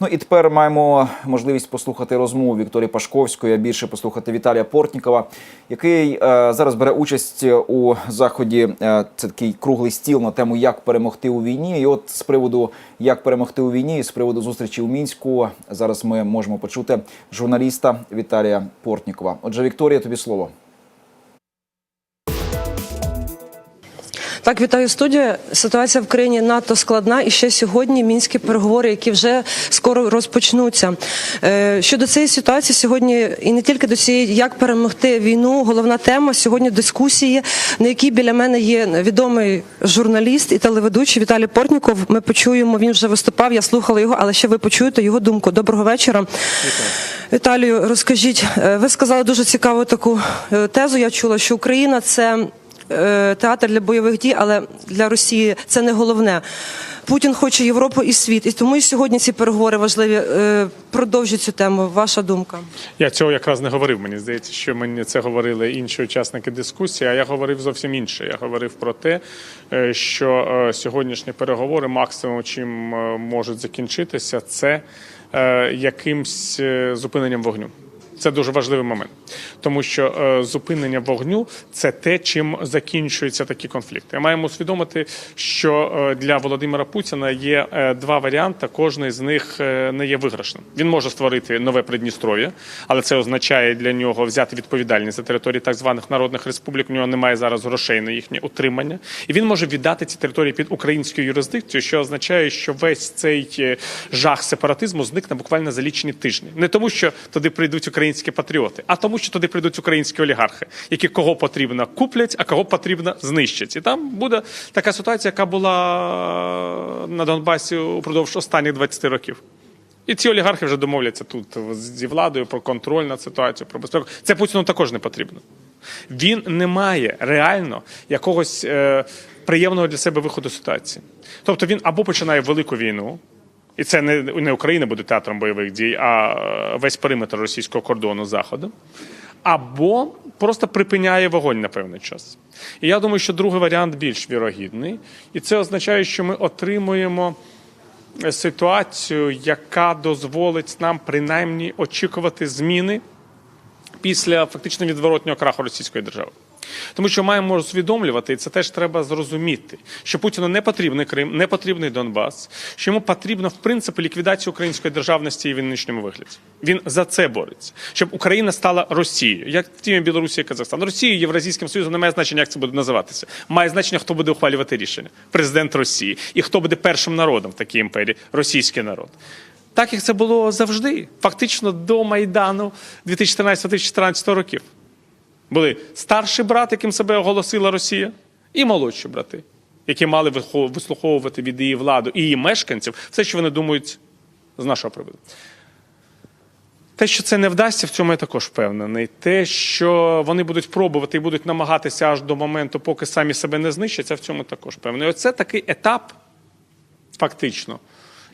Ну і тепер маємо можливість послухати розмову Вікторії Пашковської, а більше послухати Віталія Портнікова, який е, зараз бере участь у заході. Е, це такий круглий стіл на тему, як перемогти у війні. І от з приводу як перемогти у війні, і з приводу зустрічі у мінську, зараз ми можемо почути журналіста Віталія Портнікова. Отже, Вікторія, тобі слово. Так, вітаю студія. Ситуація в країні надто складна, і ще сьогодні мінські переговори, які вже скоро розпочнуться. Е, Щодо цієї ситуації, сьогодні і не тільки до цієї, як перемогти війну. Головна тема сьогодні дискусії, на якій біля мене є відомий журналіст і телеведучий Віталій Портніков. Ми почуємо. Він вже виступав. Я слухала його, але ще ви почуєте його думку. Доброго вечора. Віталію, розкажіть, е, ви сказали дуже цікаву таку е, тезу. Я чула, що Україна це театр для бойових дій, але для Росії це не головне. Путін хоче Європу і світ, і тому і сьогодні ці переговори важливі. Е, Продовжіть цю тему. Ваша думка. Я цього якраз не говорив. Мені здається, що мені це говорили інші учасники дискусії. А я говорив зовсім інше. Я говорив про те, е, що е, сьогоднішні переговори максимум, чим е, можуть закінчитися, це е, якимсь е, зупиненням вогню. Це дуже важливий момент, тому що е, зупинення вогню це те, чим закінчуються такі конфлікти. Маємо усвідомити, що е, для Володимира Путіна є е, два варіанти. Кожний з них е, не є виграшним. Він може створити нове Придністров'я, але це означає для нього взяти відповідальність за території так званих народних республік. У нього немає зараз грошей на їхнє утримання, і він може віддати ці території під українську юрисдикцію, що означає, що весь цей е, жах сепаратизму зникне буквально за лічені тижні. Не тому, що туди прийдуть українські патріоти, а тому, що туди прийдуть українські олігархи, які кого потрібно куплять, а кого потрібно знищать. І там буде така ситуація, яка була на Донбасі упродовж останніх 20 років. І ці олігархи вже домовляться тут зі владою про контроль над ситуацією, про безпеку. Це Путіну також не потрібно. Він не має реально якогось е, приємного для себе виходу ситуації. Тобто він або починає велику війну, і це не, не Україна буде театром бойових дій, а е, весь периметр російського кордону з заходу, або просто припиняє вогонь на певний час. І я думаю, що другий варіант більш вірогідний, і це означає, що ми отримуємо ситуацію, яка дозволить нам принаймні очікувати зміни після фактично відворотнього краху російської держави. Тому що маємо усвідомлювати, і це теж треба зрозуміти, що Путіну не потрібний Крим, не потрібний Донбас, що йому потрібна в принципі ліквідація української державності і в нинішньому вигляді. Він за це бореться, щоб Україна стала Росією, як тіми Білорусі і Казахстан. Росією, Євразійським Союзом немає значення, як це буде називатися. Має значення, хто буде ухвалювати рішення. Президент Росії і хто буде першим народом в такій імперії російський народ. Так як це було завжди, фактично до Майдану 2013-2014 років. Були старший брат, яким себе оголосила Росія, і молодші брати, які мали вислуховувати від її влади і її мешканців все, що вони думають з нашого приводу. Те, що це не вдасться, в цьому я також впевнений. Те, що вони будуть пробувати і будуть намагатися аж до моменту, поки самі себе не знищать, я в цьому також впевнений. Оце такий етап, фактично,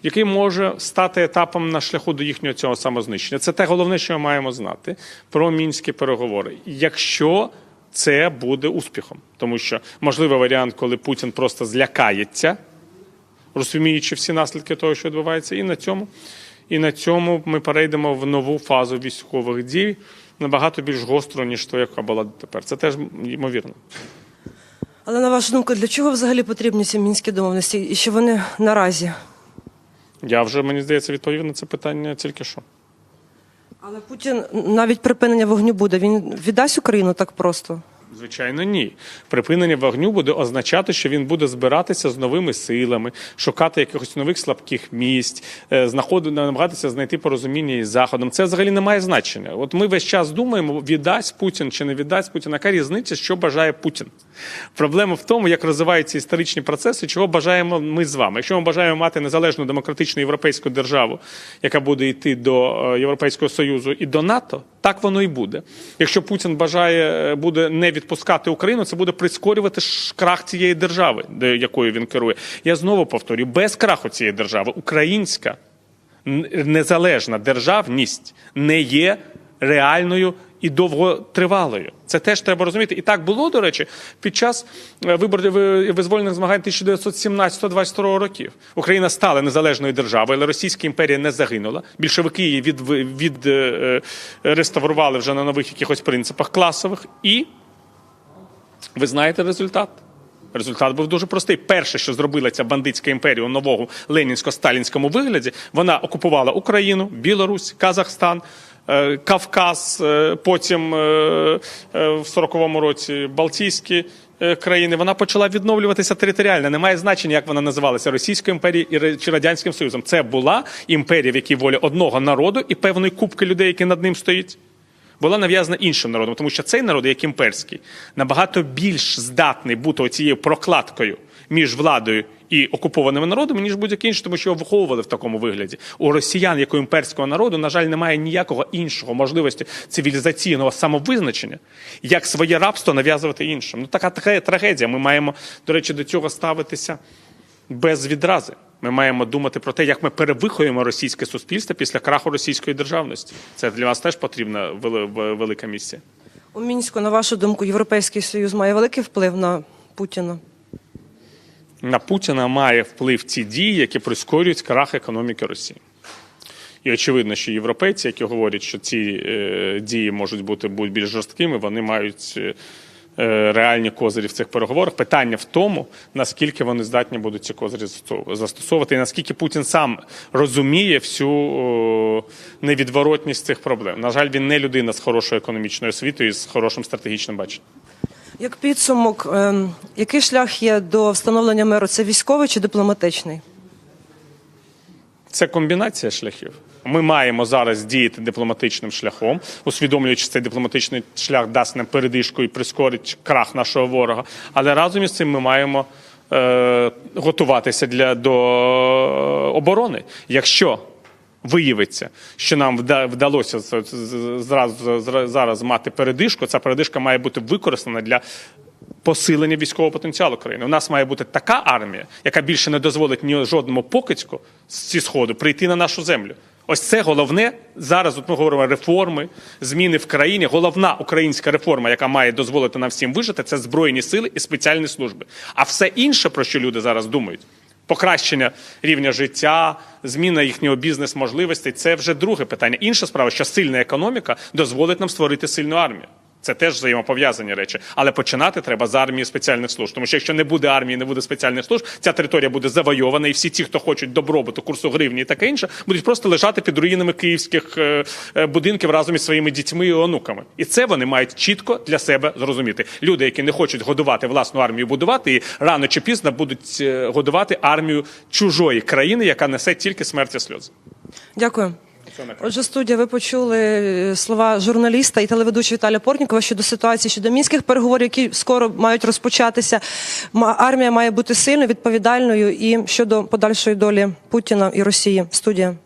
який може стати етапом на шляху до їхнього цього самознищення. Це те головне, що ми маємо знати про мінські переговори. Якщо це буде успіхом, тому що можливий варіант, коли Путін просто злякається, розуміючи всі наслідки того, що відбувається, і на цьому, і на цьому ми перейдемо в нову фазу військових дій. Набагато більш гостро, ніж то, яка була тепер. Це теж ймовірно. Але на вашу думку, для чого взагалі потрібні ці мінські домовленості, і що вони наразі? Я вже, мені здається, відповів на це питання тільки що. Але Путін навіть припинення вогню буде. Він віддасть Україну так просто. Звичайно, ні. Припинення вогню буде означати, що він буде збиратися з новими силами, шукати якихось нових слабких місць, е, знаходити, намагатися знайти порозуміння із заходом. Це взагалі не має значення. От ми весь час думаємо, віддасть Путін чи не віддасть Путін. Яка різниця, що бажає Путін? Проблема в тому, як розвиваються історичні процеси, чого бажаємо ми з вами. Якщо ми бажаємо мати незалежну демократичну європейську державу, яка буде йти до е, Європейського Союзу і до НАТО, так воно і буде. Якщо Путін бажає е, буде не відпускати Україну, це буде прискорювати крах цієї держави, якою він керує. Я знову повторюю, без краху цієї держави українська незалежна державність не є реальною і довготривалою. Це теж треба розуміти. І так було, до речі, під час е, виборів е, визвольних змагань 1917-22 років. Україна стала незалежною державою, але Російська імперія не загинула. Більшовики її від, від, е, е, реставрували вже на нових якихось принципах класових. І ви знаєте результат. Результат був дуже простий. Перше, що зробила ця бандитська імперія у новому ленінсько-сталінському вигляді, вона окупувала Україну, Білорусь, Казахстан, е, Кавказ, е, потім е, в 40-му році Балтійські країни. Вона почала відновлюватися територіально. Немає значення, як вона називалася Російською імперією чи Радянським Союзом. Це була імперія, в якій воля одного народу і певної кубки людей, які над ним стоїть була нав'язана іншим народом, тому що цей народ, як імперський, набагато більш здатний бути оцією прокладкою між владою і окупованими народами, ніж будь-який інший, тому що його виховували в такому вигляді. У росіян, як у імперського народу, на жаль, немає ніякого іншого можливості цивілізаційного самовизначення, як своє рабство нав'язувати іншим. Ну така трагедія. Ми маємо, до речі, до цього ставитися без відрази. Ми маємо думати про те, як ми перевихуємо російське суспільство після краху російської державності. Це для вас теж потрібна велика місія. У мінську, на вашу думку, Європейський Союз має великий вплив на Путіна. На Путіна має вплив ці дії, які прискорюють крах економіки Росії. І очевидно, що європейці, які говорять, що ці е, дії можуть бути будуть більш жорсткими, вони мають е, реальні козирі в цих переговорах. Питання в тому, наскільки вони здатні будуть ці козирі застосовувати- застосовувати, і наскільки Путін сам розуміє всю невідворотність цих проблем. На жаль, він не людина з хорошою економічною освітою і з хорошим стратегічним баченням. Як підсумок, ем, який шлях є до встановлення миру? Це військовий чи дипломатичний? Це комбінація шляхів. Ми маємо зараз діяти дипломатичним шляхом, усвідомлюючи цей дипломатичний шлях дасть нам передишку і прискорить крах нашого ворога. Але разом із цим ми маємо е, готуватися для до оборони. Якщо виявиться, що нам вда- вдалося зразу зараз мати передишку, ця передишка має бути використана для посилення військового потенціалу країни. У нас має бути така армія, яка більше не дозволить ні жодному покидьку зі сходу прийти на нашу землю. Ось це головне зараз. От ми говоримо реформи, зміни в країні. Головна українська реформа, яка має дозволити нам всім вижити, це збройні сили і спеціальні служби. А все інше, про що люди зараз думають, покращення рівня життя, зміна їхнього бізнес-можливостей це вже друге питання. Інша справа, що сильна економіка дозволить нам створити сильну армію. Це теж взаємопов'язані речі. Але починати треба з армії спеціальних служб. Тому що якщо не буде армії, не буде спеціальних служб, ця територія буде завойована, і всі ті, хто хочуть добробуту, курсу гривні і таке інше, будуть просто лежати під руїнами київських е, е, будинків разом із своїми дітьми і онуками. І це вони мають чітко для себе зрозуміти. Люди, які не хочуть годувати власну армію, будувати і рано чи пізно будуть е, годувати армію чужої країни, яка несе тільки смерть і сльози. Дякую. Отже, студія, ви почули е, слова журналіста і телеведучого Віталія Портнікова щодо ситуації щодо мінських переговорів, які скоро мають розпочатися. Армія має бути сильною, відповідальною і щодо подальшої долі Путіна і Росії. Студія.